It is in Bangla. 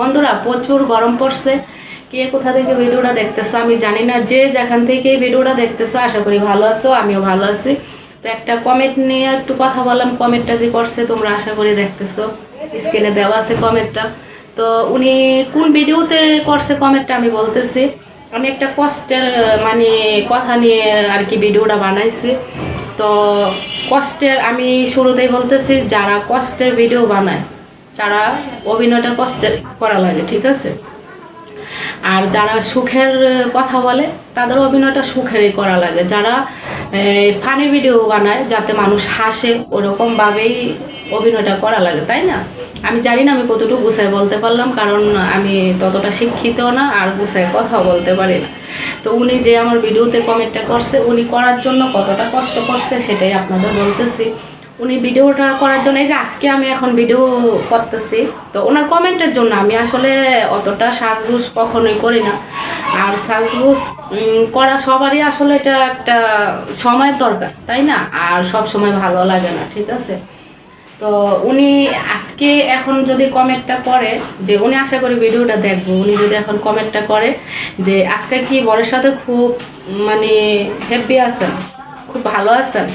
বন্ধুরা, প্রচুর গরম পড়ছে। কে কোথা থেকে ভিডিওটা দেখতেছো আমি জানি না। যে যেখান থেকে ভিডিওটা দেখতেছো, আশা করি ভালো আছো, আমিও ভালো আছি। তো একটা কমেন্ট নিয়ে একটু কথা বললাম। কমেন্টটা যে করছে, তোমরা আশা করি দেখতেছো। স্ক্রিনে দেওয়া আছে কমেন্টটা তো উনি কোন ভিডিওতে করছে কমেন্টটা আমি বলতেছি। আমি একটা কষ্টের মানে কথা নিয়ে আর কি ভিডিওটা বানাইছি। তো কষ্টের আমি শুরুতেই বলতেছি, যারা কষ্টের ভিডিও বানায় তারা অভিনয়টা কষ্টের করা লাগে, ঠিক আছে? আর যারা সুখের কথা বলে, তাদের অভিনয়টা সুখেরই করা লাগে। যারা ফানি ভিডিও বানায়, যাতে মানুষ হাসে, ওরকমভাবেই অভিনয়টা করা লাগে, তাই না? আমি জানি না আমি কতটুকু গুছায় বলতে পারলাম, কারণ আমি ততটা শিক্ষিত না, আর গুছায় কথা বলতে পারি না। তো উনি যে আমার ভিডিওতে কমেন্টটা করছে, উনি করার জন্য কতটা কষ্ট করছে, সেটাই আপনাদের বলতেছি। উনি ভিডিওটা করার জন্য যে আজকে আমি এখন ভিডিও করতেছি, তো ওনার কমেন্টের জন্য আমি আসলে অতটা সাজগুজ কখনোই করি না। আর সাজগুজ করা সবারই আসলে এটা একটা সময়ের দরকার, তাই না? আর সব সময় ভালো লাগে না, ঠিক আছে? তো উনি আজকে এখন যদি কমেন্টটা করে, যে উনি আশা করি ভিডিওটা দেখব, উনি যদি এখন কমেন্টটা করে যে আজকে কি বরের সাথে খুব মানে হ্যাপি আছেন, খুব ভালো আছেন?